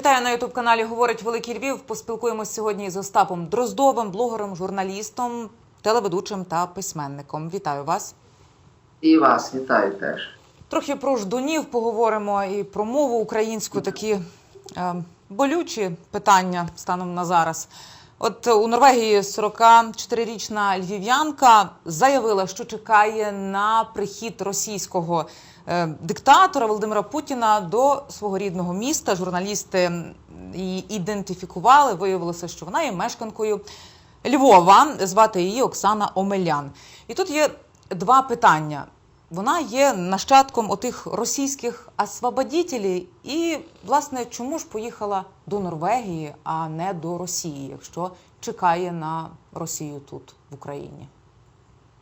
Вітаю на ютуб каналі Говорить Великий Львів. Поспілкуємось сьогодні з Остапом Дроздовим, блогером, журналістом, телеведучим та письменником. Вітаю вас. І вас вітаю теж. Трохи про ждунів поговоримо і про мову українську, такі е, болючі питання станом на зараз. От у Норвегії 44-річна львів'янка заявила, що чекає на прихід російського диктатора Володимира Путіна до свого рідного міста. Журналісти її ідентифікували. Виявилося, що вона є мешканкою Львова. Звати її Оксана Омелян. І тут є два питання. Вона є нащадком отих російських освободітелів. І, власне, чому ж поїхала до Норвегії, а не до Росії, якщо чекає на Росію тут, в Україні?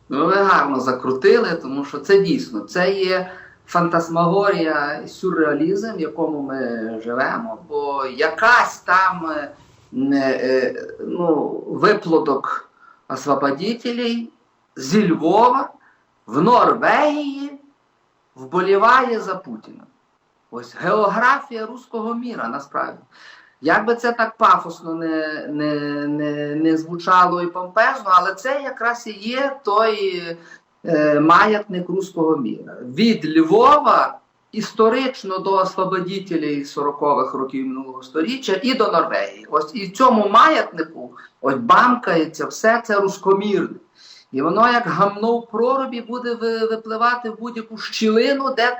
Ну, ви гарно закрутили, тому що це дійсно це є фантасмагорія, сюрреалізм, в якому ми живемо. Бо якась там е, е, ну, виплодок освободітелей зі Львова в Норвегії вболіває за Путіна. Ось географія руського міра насправді. Як би це так пафосно не, не, не, не звучало і помпезно, але це якраз і є той е, маятник руського міра. Від Львова історично до освободітелів 40-х років минулого століття і до Норвегії. Ось і в цьому маятнику ось бамкається все це рускомірне. І воно як гамно в прорубі буде випливати в будь-яку щілину, де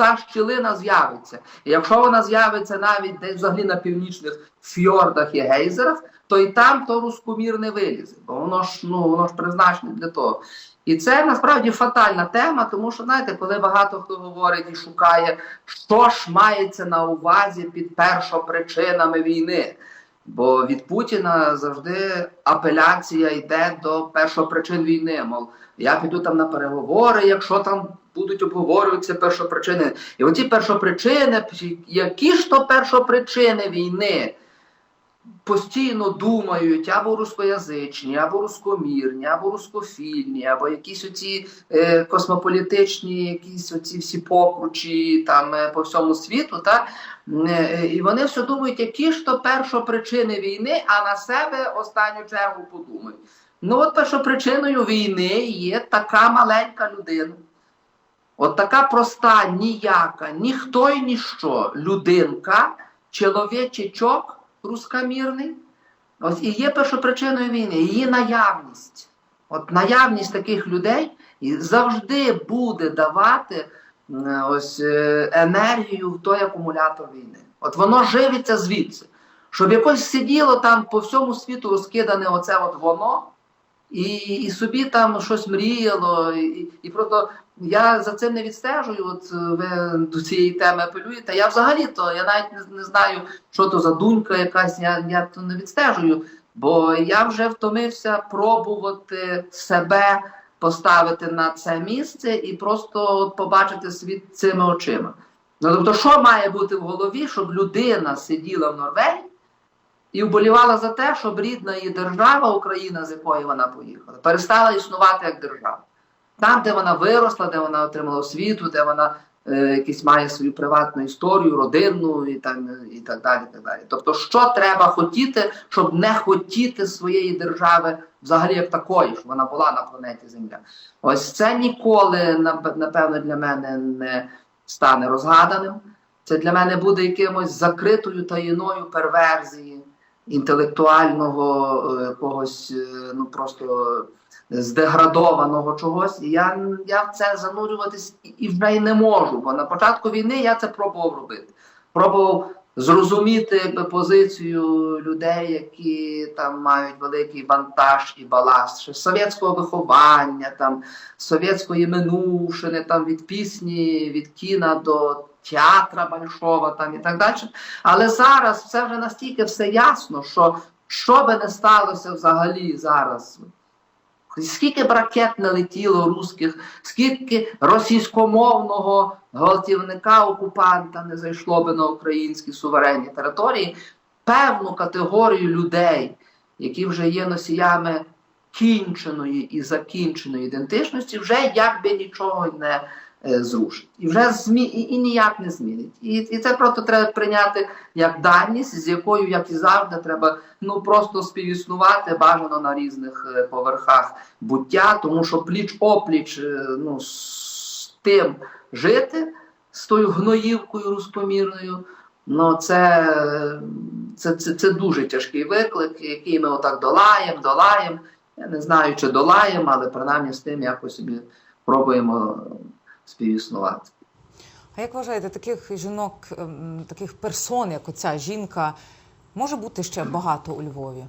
та щілина з'явиться. Якщо вона з'явиться навіть десь взагалі на північних фьордах і гейзерах, то і там то рускомір не вилізе, бо воно ж ну воно ж призначене для того. І це насправді фатальна тема, тому що знаєте, коли багато хто говорить і шукає, що ж мається на увазі під першопричинами війни. Бо від Путіна завжди апеляція йде до першопричин війни. Мов я піду там на переговори, якщо там будуть обговорюватися першопричини. І оці першопричини, які ж то першопричини війни, постійно думають або рускоязичні, або рускомірні, або рускофільні, або якісь оці е, космополітичні, якісь оці всі покручі там е, по всьому світу. Та? Е, І вони все думають, які ж то першопричини війни, а на себе останню чергу подумають. Ну, от першопричиною війни є така маленька людина. От така проста, ніяка, ніхто й ніщо людинка, чоловічичок рускомірний. Ось і є першопричиною війни, її наявність. От наявність таких людей завжди буде давати ось е, енергію в той акумулятор війни. От воно живиться звідси. Щоб якось сиділо там по всьому світу розкидане оце от воно, і, і собі там щось мріяло, і, і просто я за цим не відстежую. От е, ви до цієї теми апелюєте. Я взагалі то я навіть не, не знаю, що то за дунька якась. Я, я то не відстежую, бо я вже втомився пробувати себе поставити на це місце і просто от побачити світ цими очима. Ну тобто, що має бути в голові, щоб людина сиділа в Норвегії? І вболівала за те, щоб рідна її держава, Україна, з якої вона поїхала, перестала існувати як держава. Там, де вона виросла, де вона отримала освіту, де вона е, якісь має свою приватну історію, родинну і, там, і так далі. Так далі. Тобто, що треба хотіти, щоб не хотіти своєї держави взагалі як такої, щоб вона була на планеті Земля. Ось це ніколи, напевно, для мене не стане розгаданим. Це для мене буде якимось закритою таїною перверзії інтелектуального е, якогось е, ну просто здеградованого чогось. Я, я в це занурюватись і- вже й не можу. Бо на початку війни я це пробував робити. Пробував зрозуміти позицію людей, які там мають великий вантаж і баласт совєтського виховання, там совєтської минувшини, там від пісні, від кіна до театра большого там і так далі. Але зараз все вже настільки все ясно, що що би не сталося взагалі зараз. Скільки б ракет не летіло русських, скільки російськомовного гвалтівника окупанта не зайшло би на українські суверенні території, певну категорію людей, які вже є носіями кінченої і закінченої ідентичності, вже якби нічого не зрушить. І вже змі і, і ніяк не змінить. І, і це просто треба прийняти як даність, з якою, як і завжди, треба ну просто співіснувати бажано на різних е, поверхах буття, тому що пліч опліч е, ну, з тим жити, з тою гноївкою рускомірною. Ну, це, це, це, це дуже тяжкий виклик, який ми отак долаємо, долаємо. Я не знаю, чи долаємо, але принаймні з тим якось собі пробуємо співіснувати. А як вважаєте, таких жінок, ем, таких персон, як оця жінка, може бути ще багато у Львові?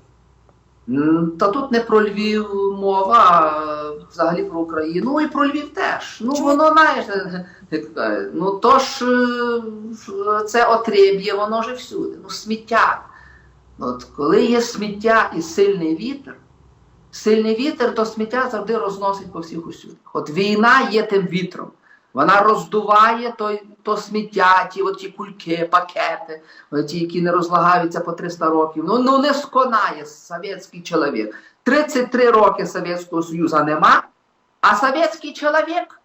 Та тут не про Львів мова, а взагалі про Україну, ну і про Львів теж. Ну Чому? воно знаєш, ну то ж е, це отреб'є, воно ж всюди. Ну, сміття. От коли є сміття і сильний вітер, сильний вітер, то сміття завжди розносить по всіх усюдах. От війна є тим вітром. Вона роздуває той, то сміття, ті, от ті кульки, пакети, ті, які не розлагаються по 300 років. Ну, ну не сконає совєтський чоловік. 33 роки Совєтського Союзу нема, а совєтський чоловік,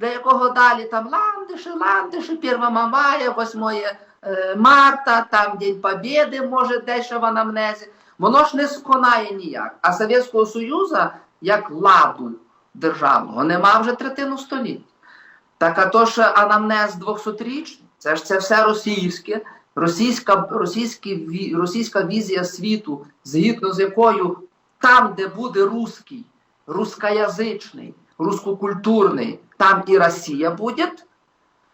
для якого далі там ландиші, ландиші, 1 мая, 8 е, марта, там День Побєди, може, дещо в анамнезі. Воно ж не сконає ніяк. А Совєтського Союзу, як ладу державного, нема вже третину століття. Так а то ж анамнез 200-річний, це ж це все російське, російська, російські, російська візія світу, згідно з якою там, де буде русський, рускоязичний, рускокультурний, там і Росія буде.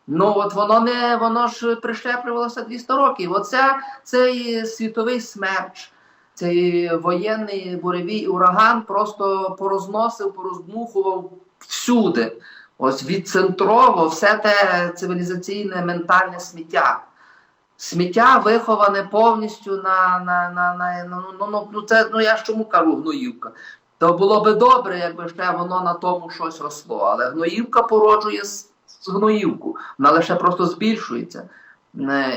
Ну от воно не воно ж прищеплювалося 200 років. Оце цей світовий смерч, цей воєнний буревій ураган просто порозносив, пороздмухував всюди. Ось відцентрово все те цивілізаційне ментальне сміття. Сміття виховане повністю на, на, на, на, на ну, ну, ну, це, ну я ж чому кажу гноївка. То було би добре, якби ще воно на тому щось росло. Але гноївка породжує гноївку, вона лише просто збільшується.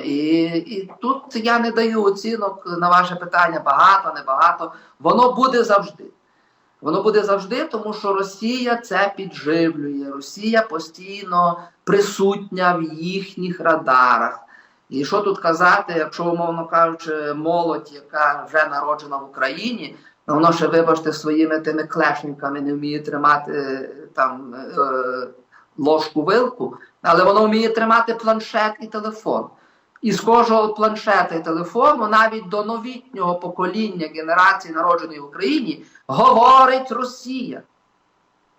І, і тут я не даю оцінок на ваше питання багато, небагато. Воно буде завжди. Воно буде завжди, тому що Росія це підживлює. Росія постійно присутня в їхніх радарах. І що тут казати, якщо, умовно кажучи, молодь, яка вже народжена в Україні, воно ще, вибачте, своїми тими клешниками не вміє тримати е, там е, ложку вилку, але воно вміє тримати планшет і телефон. І з кожного планшета і телефону, навіть до новітнього покоління генерації, народженої в Україні, говорить Росія.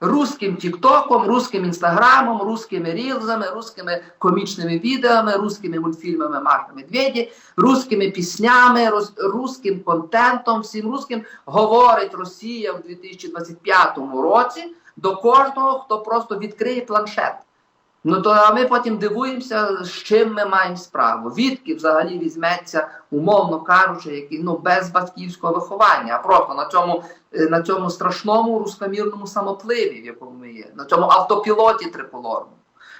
Руським Тіктоком, руським інстаграмом, руськими рілзами, руськими комічними відеоми, руськими мультфільмами Маша Медведі, руськими піснями, рус, руським контентом, всім руським говорить Росія в 2025 році до кожного, хто просто відкриє планшет. Ну то а ми потім дивуємося, з чим ми маємо справу. Відки взагалі візьметься, умовно кажучи, які ну без батьківського виховання, а просто на цьому, е, на цьому страшному рускомірному самопливі, в якому ми є, на цьому автопілоті триполорному,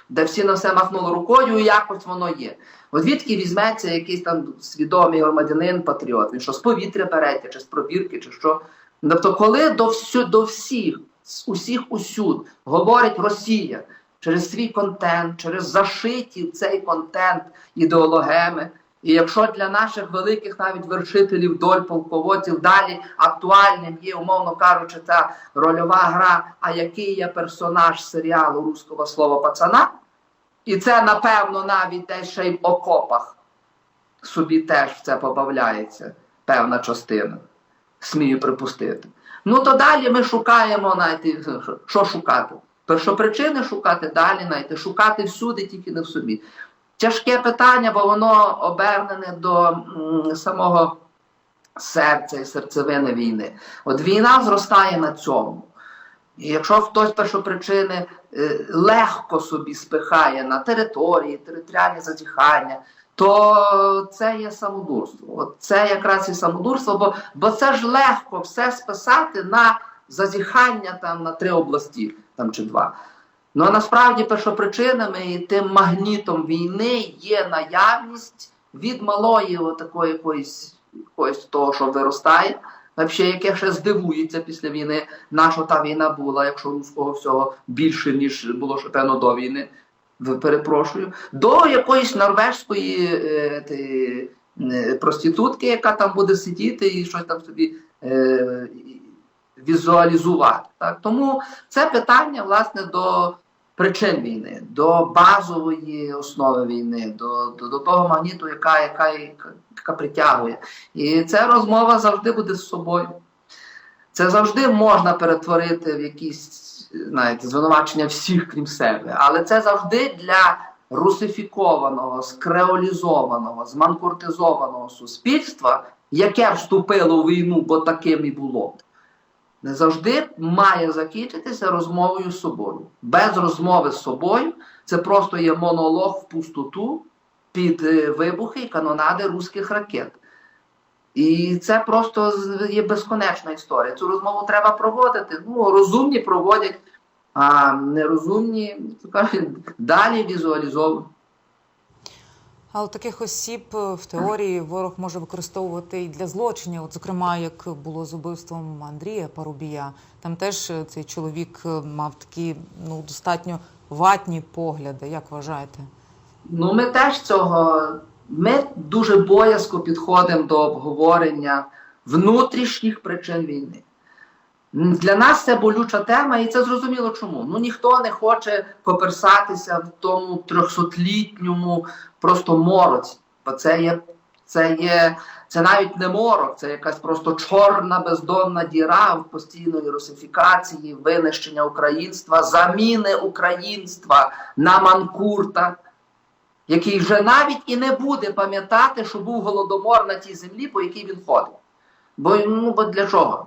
де всі на все махнули рукою, і якось воно є. От відки візьметься якийсь там свідомий громадянин, патріот, він що з повітря береться, чи з пробірки, чи що. Тобто, коли до, всю, до всіх, з усіх усюд говорить Росія через свій контент, через зашиті в цей контент ідеологеми. І якщо для наших великих навіть вершителів доль полководців далі актуальним є, умовно кажучи, та рольова гра, а який є персонаж серіалу руського слова пацана, і це, напевно, навіть десь ще й в окопах собі теж в це побавляється певна частина. Смію припустити. Ну то далі ми шукаємо, знаєте, що- Першопричини шукати далі, знаєте, шукати всюди, тільки не в собі. Тяжке питання, бо воно обернене до самого серця і серцевини війни. От війна зростає на цьому. І якщо хтось першопричини е, легко собі спихає на території, територіальне зазіхання, то це є самодурство. От це якраз і самодурство, бо, бо це ж легко все списати на зазіхання там на три області там чи два. Ну а насправді першопричинами і тим магнітом війни є наявність від малої такої якоїсь, якоїсь того, що виростає, Взагалі, яке ще здивується після війни, на що та війна була, якщо руського всього більше, ніж було певно до війни. Перепрошую, до якоїсь норвежської е, ти, е, проститутки, яка там буде сидіти і щось там собі е, візуалізувати. Так? Тому це питання, власне, до причин війни, до базової основи війни, до, до, до того магніту, яка, яка, яка, притягує. І ця розмова завжди буде з собою. Це завжди можна перетворити в якісь знаєте, звинувачення всіх, крім себе. Але це завжди для русифікованого, скреолізованого, зманкуртизованого суспільства, яке вступило в війну, бо таким і було. Не завжди має закінчитися розмовою з собою. Без розмови з собою це просто є монолог в пустоту під е, вибухи і канонади руських ракет. І це просто є безконечна історія. Цю розмову треба проводити. Ну, розумні проводять, а нерозумні кажуть, далі візуалізовують. Але таких осіб е, в теорії ворог може використовувати і для злочинів. От, зокрема, як було з убивством Андрія Парубія. Там теж е, цей чоловік е, мав такі ну достатньо ватні погляди. Як вважаєте? Ну, ми теж цього. Ми дуже боязко підходимо до обговорення внутрішніх причин війни. Для нас це болюча тема, і це зрозуміло чому. Ну ніхто не хоче коперсатися в тому трьохсотлітньому просто мороці. Бо це є, це є, це навіть не морок, це якась просто чорна бездонна діра в постійної русифікації, винищення українства, заміни українства на манкурта який вже навіть і не буде пам'ятати, що був голодомор на тій землі, по якій він ходив. Бо, ну, бо для чого?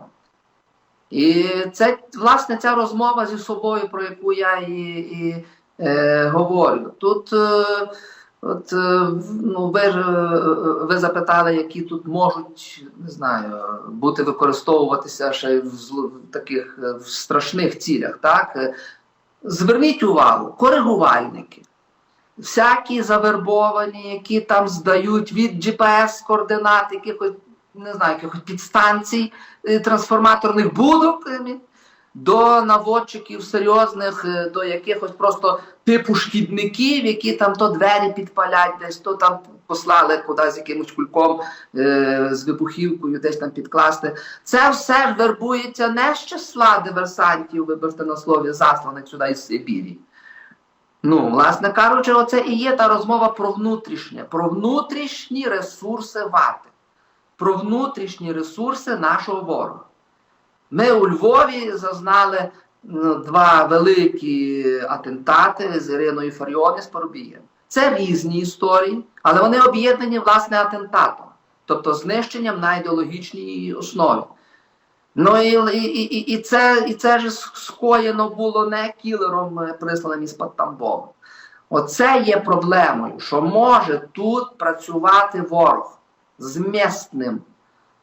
І це, власне, ця розмова зі собою, про яку я і, і е, говорю. Тут е, от, е, ну, ви, е, ви запитали, які тут можуть не знаю, бути використовуватися ще в, в таких е, в страшних цілях. Так? Зверніть увагу, коригувальники всякі завербовані, які там здають від GPS-координат, якихось, не знаю, якихось підстанцій е, трансформаторних будок е, до наводчиків серйозних, е, до якихось просто типу шкідників, які там то двері підпалять, десь то там послали кудись якимось кульком е, з вибухівкою, десь там підкласти. Це все вербується не з числа диверсантів, вибачте на слові, засланих сюди із Сибірі. Ну, власне кажучи, оце і є та розмова про внутрішнє, про внутрішні ресурси вати, про внутрішні ресурси нашого ворога. Ми у Львові зазнали ну, два великі атентати з Іриною Фаріон з Парубієм. Це різні історії, але вони об'єднані власне атентатом, тобто знищенням на ідеологічній основі. Ну і, і, і, це, і це ж скоєно було не кілером, е, присланим із Тамбову. Оце є проблемою, що може тут працювати ворог з місним.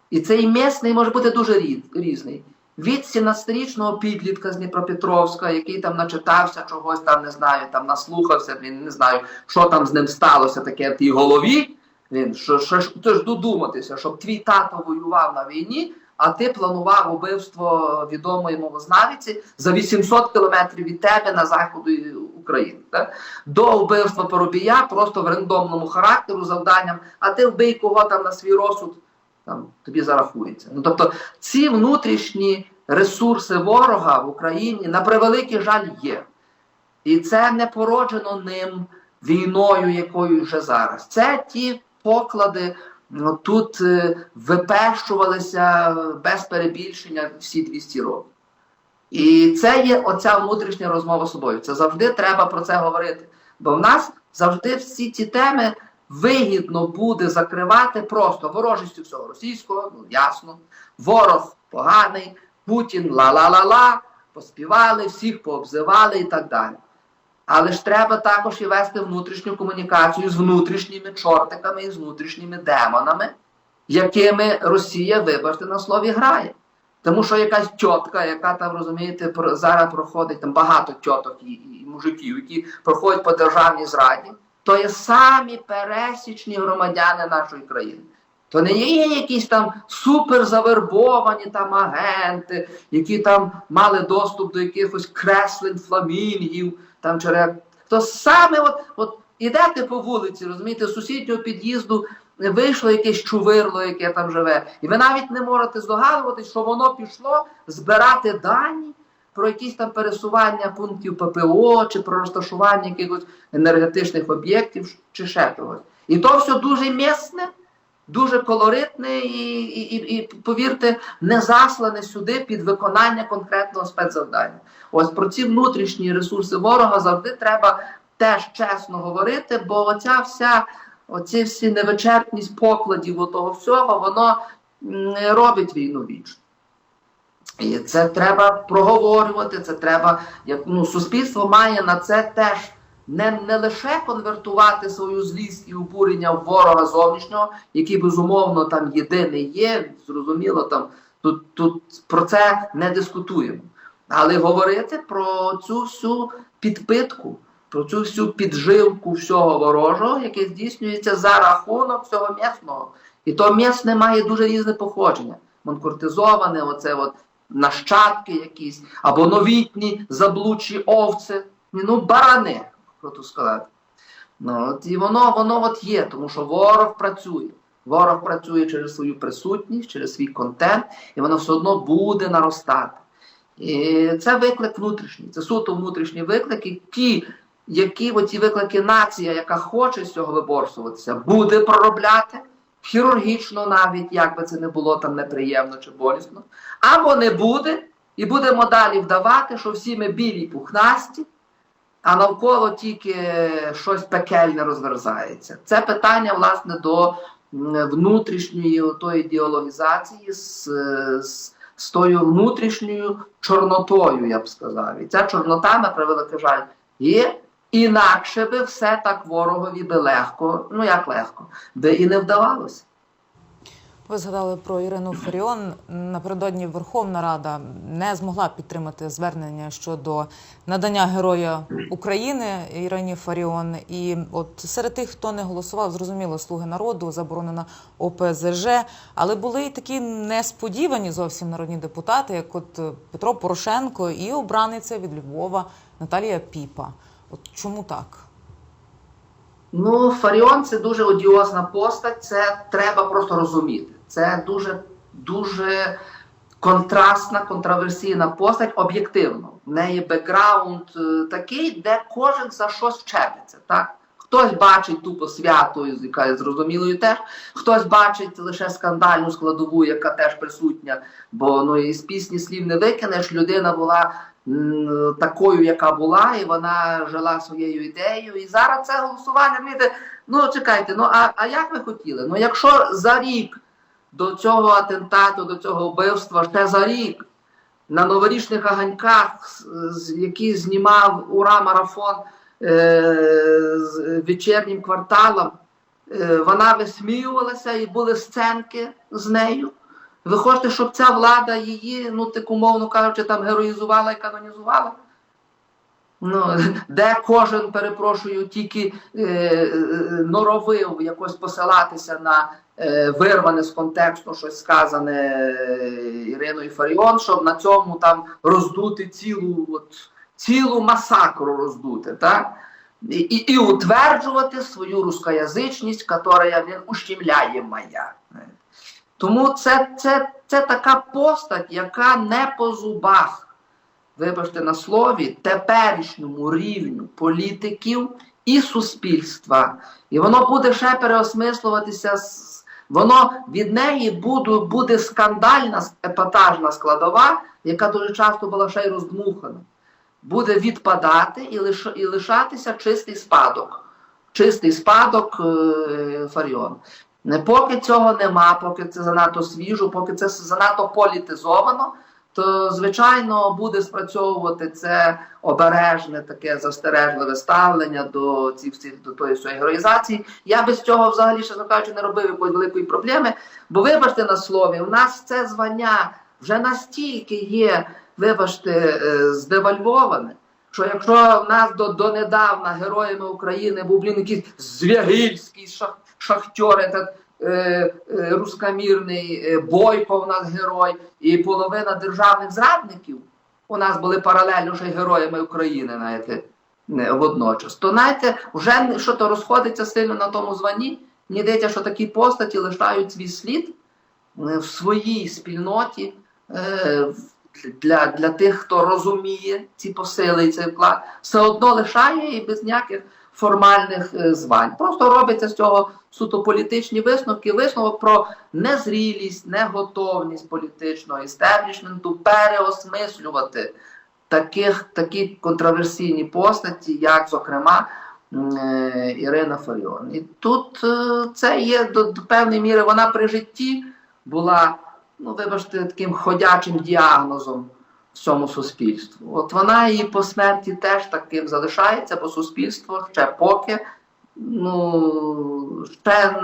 І цей місний може бути дуже різ- різний. Від 17-річного підлітка з Дніпропетровська, який там начитався чогось, там не знаю, там наслухався, він не знаю, що там з ним сталося таке в тій голові. Він що, що, що ти ж додуматися, щоб твій тато воював на війні, а ти планував убивство відомої мовознавиці за 800 кілометрів від тебе на заходу України. Так? До вбивства Поробія просто в рандомному характеру завданням, а ти вбий кого там на свій розсуд, там тобі зарахується. Ну тобто ці внутрішні ресурси ворога в Україні на превеликий жаль є. І це не породжено ним війною, якою вже зараз. Це ті поклади. Ну, тут е, випещувалися без перебільшення всі 200 років. І це є оця внутрішня розмова з собою. Це завжди треба про це говорити. Бо в нас завжди всі ці теми вигідно буде закривати просто ворожістю всього російського, ну ясно. Ворог поганий, Путін ла-ла-ла-ла, поспівали, всіх пообзивали і так далі. Але ж треба також і вести внутрішню комунікацію з внутрішніми чортиками і з внутрішніми демонами, якими Росія, вибачте, на слові грає. Тому що якась тітка, яка там, розумієте, зараз проходить там багато тіток і, і мужиків, які проходять по державній зраді, то є самі пересічні громадяни нашої країни. То не є якісь там суперзавербовані там агенти, які там мали доступ до якихось креслень фламінгів, там череп. То саме от, от ідете по вулиці, розумієте, сусіднього під'їзду вийшло якесь чувирло, яке там живе, і ви навіть не можете здогадуватись, що воно пішло збирати дані про якісь там пересування пунктів ППО, чи про розташування якихось енергетичних об'єктів, чи ще чогось. І то все дуже місне, дуже колоритне і, і, і, повірте, не заслане сюди під виконання конкретного спецзавдання. Ось про ці внутрішні ресурси ворога завжди треба теж чесно говорити, бо оця вся, оці всі невичерпність покладів того всього, воно м, робить війну вічно. І це треба проговорювати, це треба, як ну, суспільство має на це теж не, не лише конвертувати свою злість і обурення в ворога зовнішнього, який безумовно там єдиний є, зрозуміло, там тут, тут про це не дискутуємо. Але говорити про цю всю підпитку, про цю всю підживку всього ворожого, яке здійснюється за рахунок всього м'ясного. І то м'ясне має дуже різне походження. Монкортизоване, оце от нащадки якісь, або новітні заблудші овці, ну, барани, хочу сказати. Ну, от, і воно, воно от є, тому що ворог працює. Ворог працює через свою присутність, через свій контент, і воно все одно буде наростати. І це виклик внутрішній, це суто внутрішні виклики, ті, які оці виклики нація, яка хоче з цього виборсуватися, буде проробляти хірургічно навіть, як би це не було там неприємно чи болісно, або не буде, і будемо далі вдавати, що всі ми білі пухнасті, а навколо тільки щось пекельне розверзається. Це питання, власне, до внутрішньої тої ідеологізації з, з, з тою внутрішньою чорнотою, я б сказав. І ця чорнота, на превеликий жаль, є. Інакше би все так ворогові би легко, ну як легко, би і не вдавалося. Ви згадали про Ірину Фаріон. Напередодні Верховна Рада не змогла підтримати звернення щодо надання Героя України Ірині Фаріон. І от серед тих, хто не голосував, зрозуміло, слуги народу, заборонена ОПЗЖ. Але були й такі несподівані зовсім народні депутати, як от Петро Порошенко і обраниця від Львова Наталія Піпа. От чому так? Ну, Фаріон це дуже одіозна постать, це треба просто розуміти. Це дуже дуже контрастна, контроверсійна постать об'єктивно. В неї бекграунд е, такий, де кожен за щось чепиться. Так? Хтось бачить тупо свято, яка є зрозумілою теж, хтось бачить лише скандальну складову, яка теж присутня, бо ну, із пісні слів не викинеш, людина була такою, яка була, і вона жила своєю ідеєю. І зараз це голосування. розумієте, Ну, чекайте, ну а, а як ви хотіли? Ну, якщо за рік до цього атентату, до цього вбивства, ще за рік на новорічних аганьках, які знімав Ура марафон е, з вечірнім кварталом, е, вона висміювалася і були сценки з нею. Ви хочете, щоб ця влада її, ну так умовно кажучи, там героїзувала і канонізувала? Ну, де кожен, перепрошую, тільки е, е, норовив якось посилатися на е, вирване з контексту щось сказане е, Іриною Фаріон, щоб на цьому там роздути цілу, от, цілу масакру роздути, так? І, і, і утверджувати свою рускоязичність, яка він ущемляє моя. Тому це, це, це така постать, яка не по зубах вибачте на слові, теперішньому рівню політиків і суспільства. І воно буде ще переосмислюватися. Воно від неї буде, буде скандальна епатажна складова, яка дуже часто була ще й роздмухана. Буде відпадати і, лиш, і лишатися чистий спадок. Чистий спадок е, Фаріон. Не поки цього нема, поки це занадто свіжо, поки це занадто політизовано, то звичайно буде спрацьовувати це обережне, таке застережливе ставлення до ці всіх до тої всієї героїзації. Я без цього взагалі, чесно кажучи, не робив якоїсь великої проблеми. Бо вибачте на слові, у нас це звання вже настільки є, вибачте, е, здевальвоване. Що якщо в нас до, донедавна героями України був блін якийсь Звягильський, шах, шахтьори, та, е, е, рускомірний, е, Бойко у нас герой, і половина державних зрадників у нас були паралельно ще героями України, знаєте, водночас. То знаєте, вже що то розходиться сильно на тому званні. Здається, що такі постаті лишають свій слід е, в своїй спільноті. е, Для, для тих, хто розуміє ці посили і цей вклад, все одно лишає і без ніяких формальних е, звань. Просто робиться з цього суто політичні висновки, висновок про незрілість, неготовність політичного істеблішменту переосмислювати таких, такі контроверсійні постаті, як, зокрема, е, Ірина Фаріон. І тут е, це є до, до певної міри, вона при житті була, ну, вибачте, таким ходячим діагнозом всьому суспільству. От вона і по смерті теж таким залишається, бо суспільство ще поки, ну, ще,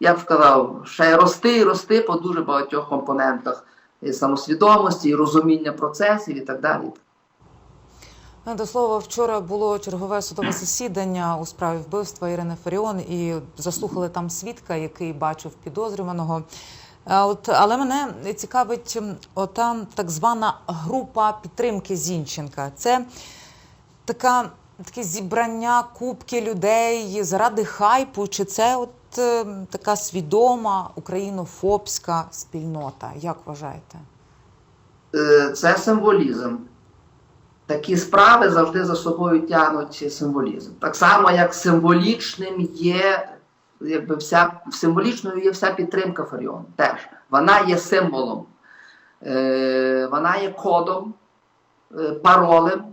я б сказав, ще рости і рости по дуже багатьох компонентах і самосвідомості, і розуміння процесів і так далі. Ну, До слова, вчора було чергове судове засідання у справі вбивства Ірини Фаріон, і заслухали там свідка, який бачив підозрюваного. А От, але мене цікавить ота так звана група підтримки Зінченка. Це така, таке зібрання кубки людей заради хайпу, чи це от е, така свідома українофобська спільнота? Як вважаєте? Е, Це символізм. Такі справи завжди за собою тягнуть символізм. Так само, як символічним є, якби вся символічною є вся підтримка Фаріон. Теж вона є символом, е, вона є кодом, е, паролем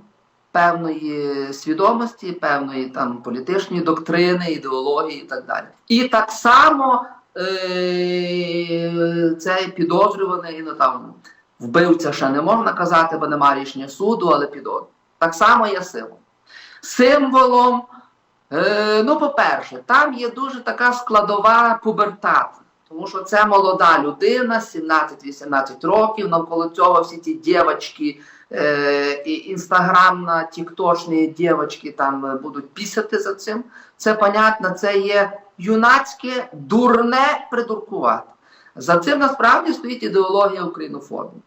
певної свідомості, певної там політичної доктрини, ідеології і так далі. І так само е, цей підозрюваний, ну там вбивця ще не можна казати, бо немає рішення суду, але підозрюваний. Так само є символ. Символом, е, ну, по-перше, там є дуже така складова пубертат. Тому що це молода людина, 17-18 років, навколо цього всі ті дівчатки, е, і інстаграмна, тіктошні дівчатки там е, будуть пісяти за цим. Це, понятно, це є юнацьке, дурне придуркувати. За цим насправді стоїть ідеологія українофобії.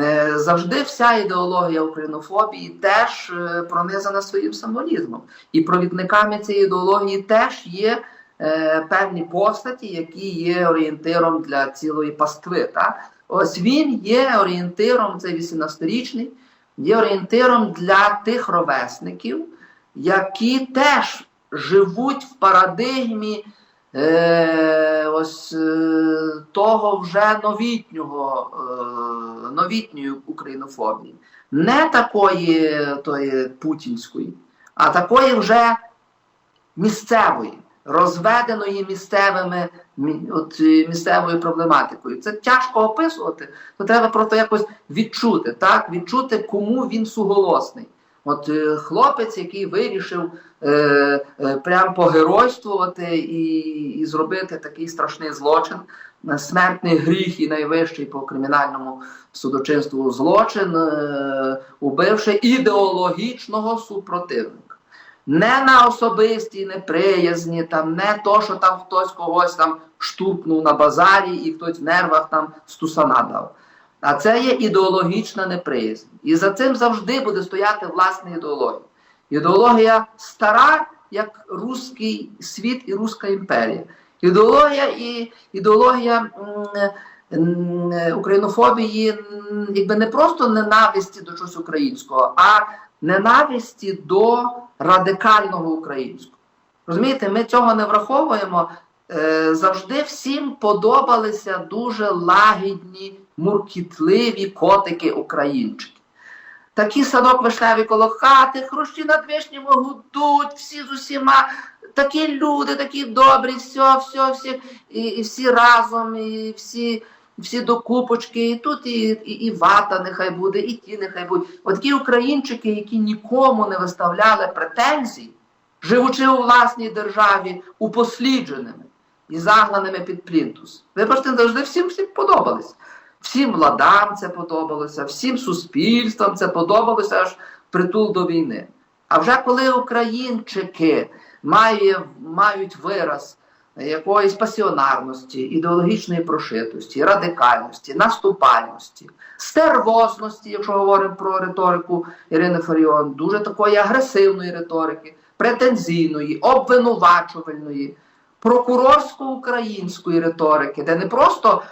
Е, Завжди вся ідеологія українофобії теж е, пронизана своїм символізмом. І провідниками цієї ідеології теж є е, певні постаті, які є орієнтиром для цілої пастви. Так? Ось він є орієнтиром, це 18-річний, є орієнтиром для тих ровесників, які теж живуть в парадигмі е, ось е, того вже новітнього, е, новітньої українофобії. Не такої тої путінської, а такої вже місцевої, розведеної місцевими от, е, місцевою проблематикою. Це тяжко описувати, то треба просто якось відчути, так? відчути, кому він суголосний. От е, хлопець, який вирішив е, е, прям погеройствувати і, і зробити такий страшний злочин, е, смертний гріх і найвищий по кримінальному судочинству злочин, убивши ідеологічного супротивника. Не на особистій неприязні, там, не то, що там хтось когось там штуркнув на базарі і хтось в нервах там стусана дав. А це є ідеологічна неприязнь. І за цим завжди буде стояти власна ідеологія. Ідеологія стара, як руський світ і Руська імперія. Ідеологія і ідеологія українофобії якби не просто ненависті до чогось українського, а ненависті до радикального українського. Розумієте, ми цього не враховуємо. Е, завжди всім подобалися дуже лагідні, муркітливі котики українчики. Такі садок вишневий коло хати, хрущі над вишнями гудуть, всі з усіма, такі люди, такі добрі, все, все, всі, і, і всі разом, і всі, всі до і тут і, і, і вата нехай буде, і ті нехай будуть. От такі українчики, які нікому не виставляли претензій, живучи у власній державі, упослідженими і загнаними під плінтус. Вибачте, завжди всім всім подобались. Всім владам це подобалося, всім суспільствам це подобалося аж притул до війни. А вже коли українчики має, мають вираз якоїсь пасіонарності, ідеологічної прошитості, радикальності, наступальності, стервозності, якщо говоримо про риторику Ірини Фаріон, дуже такої агресивної риторики, претензійної, обвинувачувальної, прокурорсько-української риторики, де не просто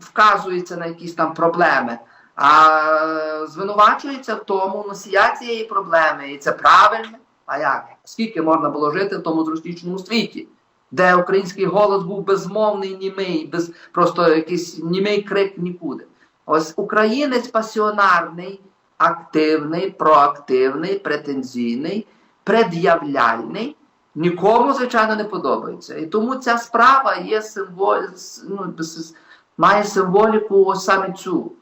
вказується на якісь там проблеми, а звинувачується в тому носія цієї проблеми. І це правильно. А як? Скільки можна було жити в тому зростічному світі, де український голос був безмовний, німий, без просто якийсь німий крик нікуди. Ось українець пасіонарний, активний, проактивний, претензійний, пред'являльний. Нікому, звичайно, не подобається. І тому ця справа є символ, ну, має символіку саме цю.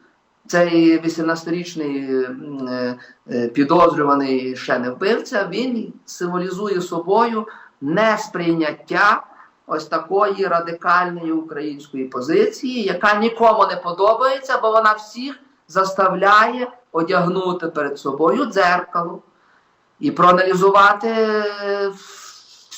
Цей 18-річний м, е, е, підозрюваний ще не вбивця, він символізує собою несприйняття ось такої радикальної української позиції, яка нікому не подобається, бо вона всіх заставляє одягнути перед собою дзеркало і проаналізувати е,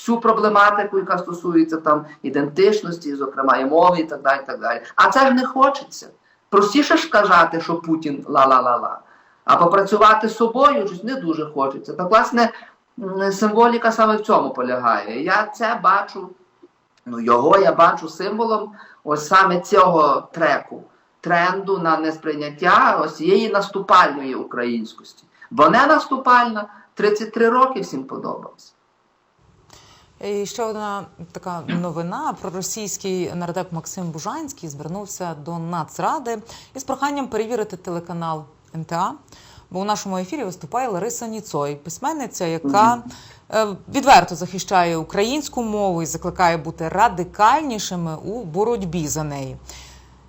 всю проблематику, яка стосується там ідентичності, зокрема і мови, і так далі. і так далі. А це ж не хочеться. Простіше ж сказати, що Путін ла-ла-ла-ла. А попрацювати з собою щось не дуже хочеться. Так, власне, символіка саме в цьому полягає. Я це бачу, ну його я бачу символом ось саме цього треку, тренду на несприйняття ось цієї наступальної українськості. Бо не наступальна, 33 роки всім подобалось. І ще одна така новина. Проросійський нардеп Максим Бужанський звернувся до Нацради із проханням перевірити телеканал НТА. Бо у нашому ефірі виступає Лариса Ніцой, письменниця, яка е, відверто захищає українську мову і закликає бути радикальнішими у боротьбі за неї.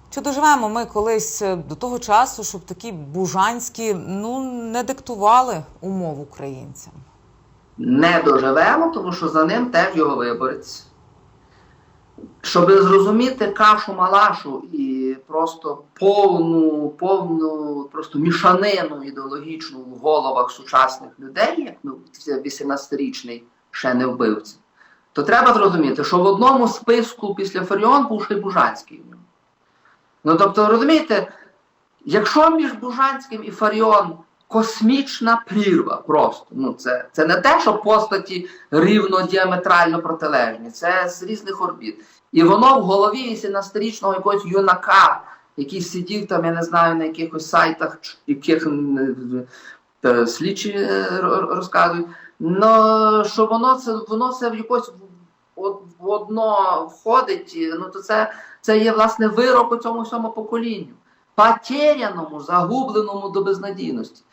Чи доживемо ми колись е, до того часу, щоб такі бужанські ну не диктували умов українцям? Не доживемо, тому що за ним теж його виборець. Щоб зрозуміти кашу малашу і просто повну, повну просто мішанину ідеологічну в головах сучасних людей, як ну, 18-річний ще не вбивця, то треба зрозуміти, що в одному списку після Фаріон був ще й Бужанський. Ну тобто, розумієте, якщо між Бужанським і Фаріон космічна прірва просто. Ну, це, це не те, що постаті рівно діаметрально протилежні, це з різних орбіт. І воно в голові 18-річного якогось юнака, який сидів там, я не знаю, на якихось сайтах, яких е, слідчі е, розказують. Ну, що воно це воно це в якось в, одно входить, ну то це, це є власне вирок у цьому всьому поколінню. Потеряному, загубленому до безнадійності.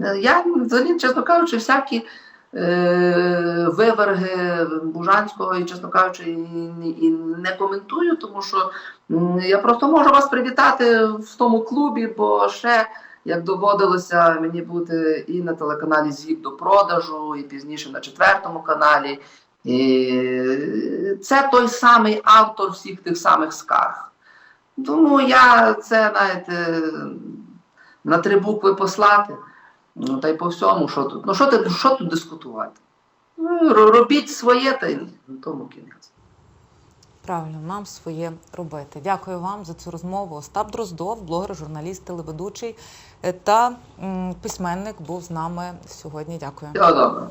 Е, Я взагалі, чесно кажучи, всякі е, виверги Бужанського і, чесно кажучи, і, і не коментую, тому що я просто можу вас привітати в тому клубі, бо ще як доводилося мені бути і на телеканалі ЗІП до продажу, і пізніше на четвертому каналі. І це той самий автор всіх тих самих скарг. Тому я це, знаєте, на три букви послати. Ну, та й по всьому, що тут? Ну, що, ти, що тут дискутувати? Ну, робіть своє, та й на тому кінець. Правильно, нам своє робити. Дякую вам за цю розмову. Остап Дроздов, блогер, журналіст, телеведучий е, та м, письменник був з нами сьогодні. Дякую. Всього доброго.